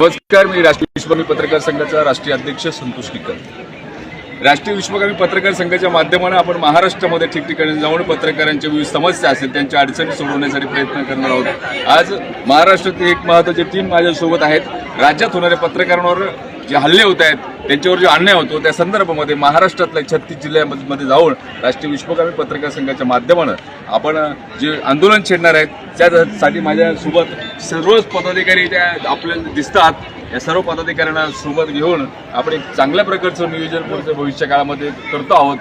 नमस्कार मी राष्ट्रीय विश्वगामी पत्रकार संघाचा राष्ट्रीय अध्यक्ष संतोष किकर राष्ट्रीय विश्वगामी पत्रकार संघाच्या माध्यमानं आपण महाराष्ट्रामध्ये ठिकठिकाणी जाऊन पत्रकारांच्या विविध समस्या असेल त्यांच्या अडचणी सोडवण्यासाठी प्रयत्न करणार आहोत. आज महाराष्ट्रातील एक महत्वाची टीम माझ्यासोबत आहेत. राज्यात होणाऱ्या पत्रकारांवर जे हल्ले होत आहेत त्यांच्यावर जो अन्याय होतो त्या संदर्भामध्ये महाराष्ट्रातल्या छत्तीस जिल्ह्यामध्ये जाऊन राष्ट्रीय विश्वगामी पत्रकार संघाच्या माध्यमानं आपण जे आंदोलन छेडणार आहेत त्यासाठी माझ्यासोबत सर्वच पदाधिकारी त्या आपल्याला दिसतात. या सर्व पदाधिकाऱ्यांना सोबत घेऊन आपण एक चांगल्या प्रकारचं नियोजन पुढच्या भविष्य काळामध्ये करतो आहोत.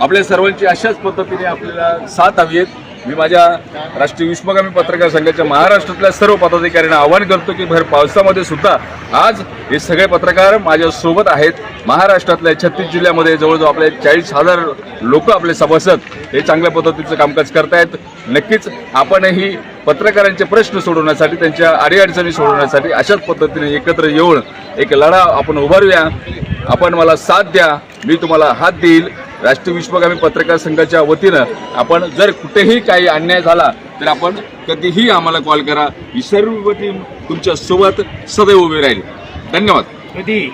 आपल्या सर्वांची अशाच पद्धतीने आपल्याला साथ हवी आहेत मी माझ्या राष्ट्रीय विश्वगामी पत्रकार संघाच्या महाराष्ट्रातल्या सर्व पदाधिकाऱ्यांना आवाहन करतो की भर पावसामध्ये सुद्धा आज हे सगळे पत्रकार माझ्या सोबत आहेत. महाराष्ट्रातल्या छत्तीस जिल्ह्यामध्ये जवळजवळ आपले चाळीस हजार लोक आपले सभासद हे चांगल्या पद्धतीचं कामकाज करतायत. नक्कीच आपणही पत्रकारांचे प्रश्न सोडवण्यासाठी त्यांच्या अडीअडचणी सोडवण्यासाठी अशाच पद्धतीने एकत्र येऊन एक लढा आपण उभारूया. आपण मला साथ द्या. मी तुम्हाला हात देईल. राष्ट्रीय विश्वगामी पत्रकार संघाच्या वतीनं आपण जर कुठेही काही अन्याय झाला तर आपण कधीही आम्हाला कॉल करा. ही सर्व तुमच्यासोबत सदैव उभी राहील. धन्यवाद. कधी?